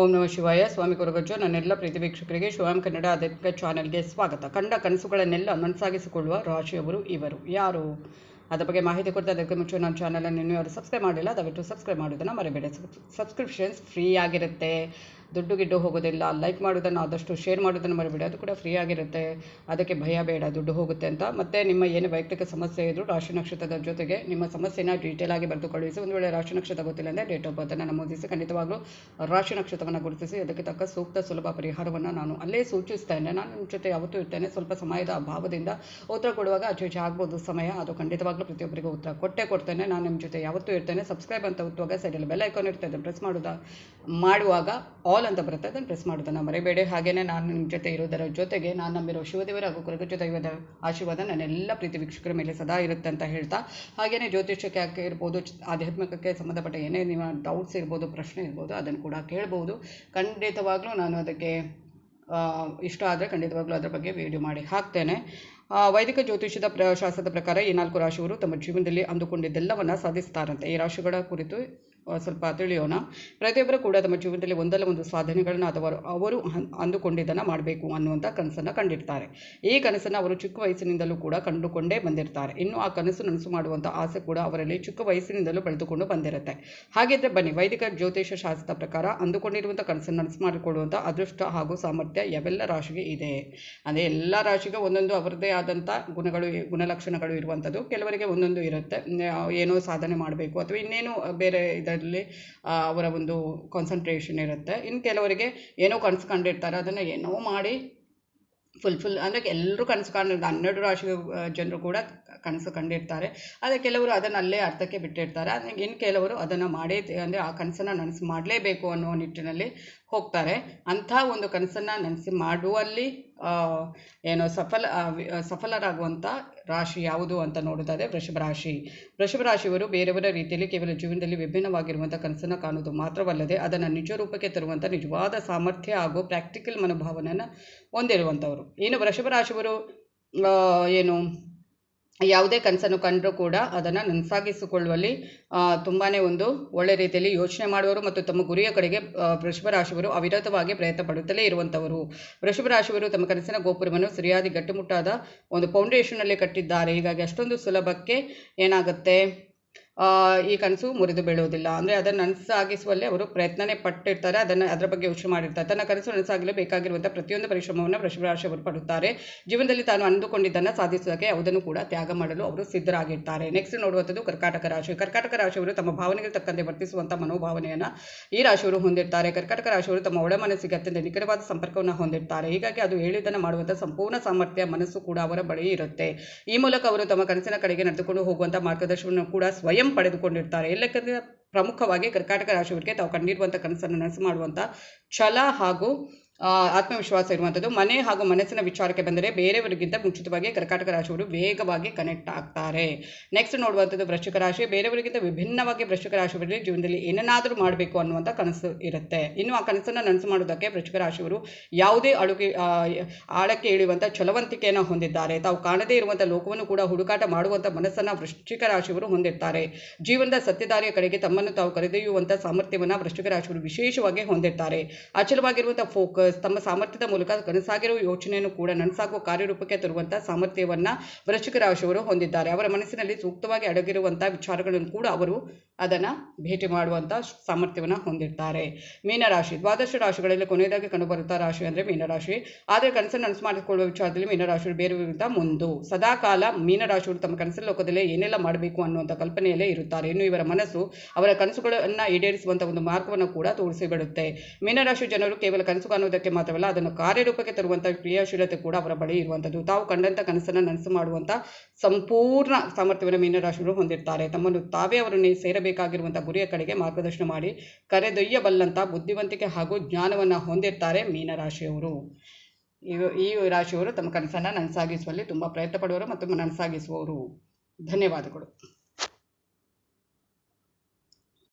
ಓಂ ನಮ ಶಿವಾಯ. ಸ್ವಾಮಿ ಕೊರಗಜ್ಜು. ನನ್ನೆಲ್ಲ ಪ್ರೀತಿ ವೀಕ್ಷಕರಿಗೆ ಶಿವಾಮ್ ಕನ್ನಡ ಆಧ್ಯಾತ್ಮಿಕ ಚಾನೆಲ್ಗೆ ಸ್ವಾಗತ. ಕಂಡ ಕನಸುಗಳನ್ನೆಲ್ಲ ನನಸಾಗಿಸಿಕೊಳ್ಳುವ ರಾಶಿಯವರು ಇವರು. ಯಾರು? ಅದರ ಬಗ್ಗೆ ಮಾಹಿತಿ ಕೊಡ್ತಾ ಅದಕ್ಕೆ ಮುಂಚೆ ನಮ್ಮ ಚಾನಲನ್ನು ಇನ್ನೂ ಯಾರು ಸಬ್ಸ್ಕ್ರೈಬ್ ಮಾಡಿಲ್ಲ, ದಯವಿಟ್ಟು ಸಬ್ಸ್ಕ್ರೈಬ್ ಮಾಡೋದನ್ನು ಮರಿಬೇಡಿ. ಸಬ್ಸ್ಕ್ರಿಪ್ಷನ್ಸ್ ಫ್ರೀ ಆಗಿರುತ್ತೆ. ದುಡ್ಡು ಗಿಡ್ಡು ಹೋಗೋದಿಲ್ಲ ಲೈಕ್ ಮಾಡೋದನ್ನು ಆದಷ್ಟು ಶೇರ್ ಮಾಡೋದನ್ನು ಮರಿಬೇಡಿ, ಅದು ಕೂಡ ಫ್ರೀ ಆಗಿರುತ್ತೆ. ಅದಕ್ಕೆ ಭಯ ಬೇಡ, ದುಡ್ಡು ಹೋಗುತ್ತೆ ಅಂತ. ಮತ್ತು ನಿಮ್ಮ ಏನು ವೈಯಕ್ತಿಕ ಸಮಸ್ಯೆ ಇದ್ದರೂ ರಾಶಿ ನಕ್ಷತ್ರದ ಜೊತೆಗೆ ನಿಮ್ಮ ಸಮಸ್ಯೆನ ಡೀಟೇಲ್ ಆಗಿ ಬರೆದು ಕಳುಹಿಸಿ ಒಂದು ವೇಳೆ ರಾಶಿ ನಕ್ಷತ್ರ ಗೊತ್ತಿಲ್ಲ ಅಂದರೆ ಡೇಟ್ ಆಫ್ ಬರ್ತನ್ನು ನಮೂದಿಸಿ. ಖಂಡಿತವಾಗ್ಲೂ ರಾಶಿ ನಕ್ಷತ್ರವನ್ನು ಗುರುತಿಸಿ, ಅದಕ್ಕೆ ತಕ್ಕ ಸೂಕ್ತ ಸುಲಭ ಪರಿಹಾರವನ್ನು ನಾನು ಅಲ್ಲೇ ಸೂಚಿಸ್ತೇನೆ. ನಾನು ನಿಮ್ಮ ಜೊತೆ ಯಾವತ್ತೂ ಇರ್ತೇನೆ. ಸ್ವಲ್ಪ ಸಮಯದ ಅಭಾವದಿಂದ ಉತ್ತರ ಕೊಡುವಾಗ ಆಚೆ ಆಗ್ಬೋದು ಸಮಯ. ಅದು ಖಂಡಿತವಾಗ್ಲೂ ಪ್ರತಿಯೊಬ್ಬರಿಗೂ ಉತ್ತರ ಕೊಟ್ಟೆ ಕೊಡ್ತೇನೆ. ನಾನು ನಿಮ್ಮ ಜೊತೆ ಯಾವತ್ತೂ ಇರ್ತೇನೆ. ಸಬ್ಸ್ಕ್ರೈಬ್ ಅಂತ ಒತ್ತುವಾಗ ಸೈಡಲ್ಲಿ ಬೆಲ್ ಐಕಾನ್ ಇರ್ತದೆ. ಪ್ರೆಸ್ ಮಾಡೋದ, ಮಾಡುವಾಗ ಆಲ್ ಅಂತ ಬರುತ್ತೆ ಅದನ್ನು ಪ್ರೆಸ್ ಮಾಡೋದನ್ನು ಮರಿಬೇಡಿ ಹಾಗೆಯೇ ನಾನು ನಿಮ್ಮ ಜೊತೆ ಇರೋದರ ಜೊತೆಗೆ ನಾನು ನಂಬಿರೋ ಶಿವದೇವರ ಹಾಗೂ ದೈವದ ಆಶೀರ್ವಾದ ನನ್ನೆಲ್ಲ ಪ್ರೀತಿ ವೀಕ್ಷಕರ ಮೇಲೆ ಸದಾ ಇರುತ್ತೆ ಅಂತ ಹೇಳ್ತಾ ಹಾಗೆಯೇ ಜ್ಯೋತಿಷ್ಯಕ್ಕೆ ಯಾಕೆ ಇರ್ಬೋದು ಆಧ್ಯಾತ್ಮಿಕಕ್ಕೆ ಸಂಬಂಧಪಟ್ಟ ಏನೇ ನಿಮ್ಮ ಡೌಟ್ಸ್ ಇರ್ಬೋದು, ಪ್ರಶ್ನೆ ಇರ್ಬೋದು, ಅದನ್ನು ಕೂಡ ಕೇಳ್ಬೋದು. ಖಂಡಿತವಾಗ್ಲೂ ನಾನು ಅದಕ್ಕೆ ಇಷ್ಟ ಆದರೆ ಖಂಡಿತವಾಗ್ಲೂ ಅದರ ಬಗ್ಗೆ ವಿಡಿಯೋ ಮಾಡಿ ಹಾಕ್ತೇನೆ. ವೈದಿಕ ಜ್ಯೋತಿಷ್ಯದ ಪ್ರ, ಶಾಸ್ತ್ರದ ಪ್ರಕಾರ ಈ ನಾಲ್ಕು ರಾಶಿಯವರು ತಮ್ಮ ಜೀವನದಲ್ಲಿ ಅಂದುಕೊಂಡಿದ್ದೆಲ್ಲವನ್ನು ಸಾಧಿಸ್ತಾರಂತೆ. ಈ ರಾಶಿಗಳ ಕುರಿತು ಸ್ವಲ್ಪ ತಿಳಿಯೋಣ. ಪ್ರತಿಯೊಬ್ಬರು ಕೂಡ ತಮ್ಮ ಜೀವನದಲ್ಲಿ ಒಂದಲ್ಲ ಒಂದು ಸಾಧನೆಗಳನ್ನು ಅಥವಾ ಅವರು ಅಂದುಕೊಂಡಿದ್ದನ್ನು ಮಾಡಬೇಕು ಅನ್ನುವಂಥ ಕನಸನ್ನು ಕಂಡಿರ್ತಾರೆ. ಈ ಕನಸನ್ನು ಅವರು ಚಿಕ್ಕ ವಯಸ್ಸಿನಿಂದಲೂ ಕೂಡ ಕಂಡುಕೊಂಡೇ ಬಂದಿರ್ತಾರೆ. ಇನ್ನು ಆ ಕನಸು ನನಸು ಮಾಡುವಂಥ ಆಸೆ ಕೂಡ ಅವರಲ್ಲಿ ಚಿಕ್ಕ ವಯಸ್ಸಿನಿಂದಲೂ ಬೆಳೆದುಕೊಂಡು ಬಂದಿರುತ್ತೆ. ಹಾಗಿದ್ದರೆ ಬನ್ನಿ, ವೈದಿಕ ಜ್ಯೋತಿಷ ಶಾಸ್ತ್ರದ ಪ್ರಕಾರ ಅಂದುಕೊಂಡಿರುವಂಥ ಕನಸನ್ನು ನನಸು ಮಾಡಿಕೊಳ್ಳುವಂಥ ಅದೃಷ್ಟ ಹಾಗೂ ಸಾಮರ್ಥ್ಯ ಯಾವೆಲ್ಲ ರಾಶಿಗೆ ಇದೆ? ಅಂದರೆ ಎಲ್ಲ ರಾಶಿಗೆ ಒಂದೊಂದು ಅವರದೇ ಆದಂಥ ಗುಣಗಳು, ಗುಣಲಕ್ಷಣಗಳು ಇರುವಂಥದ್ದು ಕೆಲವರಿಗೆ ಒಂದೊಂದು ಇರುತ್ತೆ. ಏನೋ ಸಾಧನೆ ಮಾಡಬೇಕು ಅಥವಾ ಇನ್ನೇನು ಬೇರೆ ಇದರಲ್ಲಿ ಆ, ಅವರ ಒಂದು ಕಾನ್ಸಂಟ್ರೇಷನ್ ಇರುತ್ತೆ. ಇನ್ನು ಕೆಲವರಿಗೆ ಏನೋ ಕನಸು ಕಂಡಿರ್ತಾರೆ ಅದನ್ನು ಏನೋ ಮಾಡಿ ಫುಲ್ ಫುಲ್ ಅಂದರೆ ಎಲ್ಲರೂ ಕನಸು ಕಾಣಿರ್ತಾರೆ ಹನ್ನೆರಡು ರಾಶಿ ಜನರು ಕೂಡ ಕನಸು ಕಂಡಿರ್ತಾರೆ. ಆದರೆ ಕೆಲವರು ಅದನ್ನು ಅಲ್ಲೇ ಅರ್ಥಕ್ಕೆ ಬಿಟ್ಟಿರ್ತಾರೆ. ಆದರೆ ಇನ್ನು ಕೆಲವರು ಅದನ್ನು ಮಾಡೇ ಅಂದರೆ ಆ ಕನಸನ್ನು ನನಸು ಮಾಡಲೇಬೇಕು ಅನ್ನೋ ನಿಟ್ಟಿನಲ್ಲಿ ಹೋಗ್ತಾರೆ. ಅಂಥ ಒಂದು ಕನಸನ್ನು ನೆನೆಸಿ ಮಾಡುವಲ್ಲಿ ಏನು ಸಫಲ ಸಫಲರಾಗುವಂಥ ರಾಶಿ ಯಾವುದು ಅಂತ ನೋಡೋದಾದರೆ ವೃಷಭ ರಾಶಿ. ವೃಷಭ ರಾಶಿಯವರು ಬೇರೆಯವರ ರೀತಿಯಲ್ಲಿ ಕೇವಲ ಜೀವನದಲ್ಲಿ ವಿಭಿನ್ನವಾಗಿರುವಂಥ ಕನಸನ್ನು ಕಾಣುವುದು ಮಾತ್ರವಲ್ಲದೆ ಅದನ್ನು ನಿಜ ರೂಪಕ್ಕೆ ತರುವಂಥ ನಿಜವಾದ ಸಾಮರ್ಥ್ಯ ಹಾಗೂ ಪ್ರಾಕ್ಟಿಕಲ್ ಮನೋಭಾವನೆಯನ್ನು ಹೊಂದಿರುವಂಥವರು. ಇನ್ನು ವೃಷಭ ರಾಶಿಯವರು ಏನು ಯಾವುದೇ ಕನಸನ್ನು ಕಂಡರೂ ಕೂಡ ಅದನ್ನು ನನಸಾಗಿಸಿಕೊಳ್ಳುವಲ್ಲಿ ತುಂಬಾ ಒಂದು ಒಳ್ಳೆ ರೀತಿಯಲ್ಲಿ ಯೋಚನೆ ಮಾಡುವರು ಮತ್ತು ತಮ್ಮ ಗುರಿಯ ಕಡೆಗೆ ವೃಷಭ ರಾಶಿಯವರು ಅವಿರತವಾಗಿ ಪ್ರಯತ್ನ ಪಡುತ್ತಲೇ ಇರುವಂಥವರು ವೃಷಭ ರಾಶಿಯವರು ತಮ್ಮ ಕನಸಿನ ಗೋಪುರವನ್ನು ಸರಿಯಾದ ಗಟ್ಟಿಮುಟ್ಟಾದ ಒಂದು ಫೌಂಡೇಶನಲ್ಲಿ ಕಟ್ಟಿದ್ದಾರೆ. ಹೀಗಾಗಿ ಅಷ್ಟೊಂದು ಸುಲಭಕ್ಕೆ ಏನಾಗುತ್ತೆ? ಈ ಕನಸು ಮುರಿದು ಬೀಳುವುದಿಲ್ಲ. ಅಂದರೆ ಅದನ್ನು ನನಸಾಗಿಸುವಲ್ಲಿ ಅವರು ಪ್ರಯತ್ನನೇ ಪಟ್ಟಿರ್ತಾರೆ. ಅದನ್ನು ಅದರ ಬಗ್ಗೆ ಯೋಚನೆ ಮಾಡಿರ್ತಾರೆ. ತನ್ನ ಕನಸು ನನಸಾಗಲು ಬೇಕಾಗಿರುವಂಥ ಪ್ರತಿಯೊಂದು ಪರಿಶ್ರಮವನ್ನು ವೃಷಭರಾಶಿಯವರು ಪಡುತ್ತಾರೆ. ಜೀವನದಲ್ಲಿ ತಾನು ಅಂದುಕೊಂಡಿದ್ದನ್ನು ಸಾಧಿಸುವುದಕ್ಕೆ ಯಾವುದನ್ನು ಕೂಡ ತ್ಯಾಗ ಮಾಡಲು ಅವರು ಸಿದ್ಧರಾಗಿರ್ತಾರೆ. ನೆಕ್ಸ್ಟ್ ನೋಡುವಂಥದ್ದು ಕರ್ಕಾಟಕ ರಾಶಿ. ಕರ್ಕಾಟಕ ರಾಶಿಯವರು ತಮ್ಮ ಭಾವನೆಗೆ ತಕ್ಕಂತೆ ವರ್ತಿಸುವಂಥ ಮನೋಭಾವನೆಯನ್ನು ಈ ರಾಶಿಯವರು ಹೊಂದಿರ್ತಾರೆ. ಕರ್ಕಾಟಕ ರಾಶಿಯವರು ತಮ್ಮ ಒಳ ಮನಸ್ಸಿಗೆ ಅತ್ಯಂತ ನಿಖರವಾದ ಸಂಪರ್ಕವನ್ನು ಹೊಂದಿರ್ತಾರೆ. ಹೀಗಾಗಿ ಅದು ಹೇಳಿದ್ದನ್ನು ಮಾಡುವಂಥ ಸಂಪೂರ್ಣ ಸಾಮರ್ಥ್ಯ, ಮನಸ್ಸು ಕೂಡ ಅವರ ಬಳಿ ಇರುತ್ತೆ. ಈ ಮೂಲಕ ಅವರು ತಮ್ಮ ಕನಸಿನ ಕಡೆಗೆ ನಡೆದುಕೊಂಡು ಹೋಗುವಂಥ ಮಾರ್ಗದರ್ಶನವನ್ನು ಕೂಡ ಸ್ವಯಂ ಪಡೆದುಕೊಂಡಿರ್ತಾರೆ. ಎಲ್ಲಕ್ಕಿಂತ ಪ್ರಮುಖವಾಗಿ ಕರ್ಕಾಟಕ ರಾಶಿಯವರಿಗೆ ತಾವು ಕಂಡಿರುವಂಥ ಕನಸನ್ನು ನನಸು ಮಾಡುವಂಥ ಛಲ ಹಾಗೂ ಆತ್ಮವಿಶ್ವಾಸ ಇರುವಂಥದ್ದು ಮನೆ ಹಾಗೂ ಮನಸ್ಸಿನ ವಿಚಾರಕ್ಕೆ ಬಂದರೆ ಬೇರೆಯವರಿಗಿಂತ ಮುಂಚಿತವಾಗಿ ಕರ್ಕಾಟಕ ರಾಶಿಯವರು ವೇಗವಾಗಿ ಕನೆಕ್ಟ್ ಆಗ್ತಾರೆ. ನೆಕ್ಸ್ಟ್ ನೋಡುವಂಥದ್ದು ವೃಶ್ಚಿಕ ರಾಶಿ. ಬೇರೆಯವರಿಗಿಂತ ವಿಭಿನ್ನವಾಗಿ ವೃಶ್ಚಿಕ ರಾಶಿಯವರಿಗೆ ಜೀವನದಲ್ಲಿ ಏನನ್ನಾದರೂ ಮಾಡಬೇಕು ಅನ್ನುವಂಥ ಕನಸು ಇರುತ್ತೆ. ಇನ್ನು ಆ ಕನಸನ್ನು ನನಸು ಮಾಡೋದಕ್ಕೆ ವೃಶ್ಚಿಕ ರಾಶಿಯವರು ಯಾವುದೇ ಅಳುಗೆ ಆ, ಆಳಕ್ಕೆ ಇಳಿಯುವಂಥ ಚಲವಂತಿಕೆಯನ್ನು ಹೊಂದಿದ್ದಾರೆ. ತಾವು ಕಾಣದೇ ಇರುವಂಥ ಲೋಕವನ್ನು ಕೂಡ ಹುಡುಕಾಟ ಮಾಡುವಂಥ ಮನಸ್ಸನ್ನು ವೃಶ್ಚಿಕ ರಾಶಿಯವರು ಹೊಂದಿರ್ತಾರೆ. ಜೀವನದ ಸತ್ಯದಾರಿಯ ಕಡೆಗೆ ತಮ್ಮನ್ನು ತಾವು ಕರೆದೊಯ್ಯುವಂಥ ಸಾಮರ್ಥ್ಯವನ್ನು ವೃಶ್ಚಿಕ ರಾಶಿಯವರು ವಿಶೇಷವಾಗಿ ಹೊಂದಿರ್ತಾರೆ. ಅಚಲವಾಗಿರುವಂಥ ಫೋಕಸ್ ತಮ್ಮ ಸಾಮರ್ಥ್ಯದ ಮೂಲಕ ಕನಸಾಗಿರುವ ಯೋಚನೆಯನ್ನು ಕೂಡ ನನಸಾಗುವ ಕಾರ್ಯರೂಪಕ್ಕೆ ತರುವಂತಹ ಸಾಮರ್ಥ್ಯವನ್ನು ವೃಶ್ಚಿಕ ರಾಶಿಯವರು ಹೊಂದಿದ್ದಾರೆ. ಅವರ ಮನಸ್ಸಿನಲ್ಲಿ ಸೂಕ್ತವಾಗಿ ಅಡಗಿರುವಂತಹ ವಿಚಾರಗಳನ್ನು ಕೂಡ ಅವರು ಅದನ್ನ ಭೇಟಿ ಮಾಡುವಂತಹ ಸಾಮರ್ಥ್ಯವನ್ನು ಹೊಂದಿರ್ತಾರೆ. ಮೀನರಾಶಿ, ದ್ವಾದಶ ರಾಶಿಗಳಲ್ಲಿ ಕೊನೆಯದಾಗಿ ಕಂಡುಬರುತ್ತಾ ರಾಶಿ ಅಂದ್ರೆ ಮೀನರಾಶಿ. ಆದರೆ ಕನಸನ್ನು ನನಸು ಮಾಡಿಕೊಳ್ಳುವ ವಿಚಾರದಲ್ಲಿ ಮೀನರಾಶಿಯವರು ವಿರುದ್ಧ ಮುಂದು. ಸದಾಕಾಲ ಮೀನರಾಶಿಯವರು ತಮ್ಮ ಕನಸಿನ ಲೋಕದಲ್ಲಿ ಏನೆಲ್ಲ ಮಾಡಬೇಕು ಅನ್ನುವಂಥ ಕಲ್ಪನೆಯಲ್ಲೇ ಇರುತ್ತಾರೆ. ಇನ್ನು ಇವರ ಮನಸ್ಸು ಅವರ ಕನಸುಗಳನ್ನು ಈಡೇರಿಸುವಂತಹ ಒಂದು ಮಾರ್ಗವನ್ನು ಕೂಡ ತೋರಿಸಿಬಿಡುತ್ತೆ. ಮೀನರಾಶಿ ಜನರು ಕೇವಲ ಕನಸು ಕಾಣುವುದಕ್ಕೆ ಮಾತ್ರವಲ್ಲ, ಅದನ್ನು ಕಾರ್ಯರೂಪಕ್ಕೆ ತರುವಂತಹ ಕ್ರಿಯಾಶೀಲತೆ ಕೂಡ ಅವರ ಬಳಿ ಇರುವಂಥದ್ದು ತಾವು ಕಂಡಂಥ ಕನಸನ್ನು ನನಸು ಮಾಡುವಂಥ ಸಂಪೂರ್ಣ ಸಾಮರ್ಥ್ಯವನ್ನು ಮೀನರಾಶಿಗಳು ಹೊಂದಿರ್ತಾರೆ. ತಮ್ಮನ್ನು ತಾವೇ ಅವರನ್ನು ಸೇರಬೇಕಾಗಿರುವಂತಹ ಗುರಿಯ ಕಡೆಗೆ ಮಾರ್ಗದರ್ಶನ ಮಾಡಿ ಕರೆದೊಯ್ಯಬಲ್ಲಂಥ ಬುದ್ಧಿವಂತಿಕೆ ಹಾಗೂ ಜ್ಞಾನವನ್ನು ಹೊಂದಿರ್ತಾರೆ ಮೀನರಾಶಿಯವರು. ಈ ರಾಶಿಯವರು ತಮ್ಮ ಕನಸನ್ನು ನನಸಾಗಿಸುವಲ್ಲಿ ತುಂಬ ಪ್ರಯತ್ನ ಪಡುವರು ಮತ್ತು ನನಸಾಗಿಸುವವರು. ಧನ್ಯವಾದಗಳು.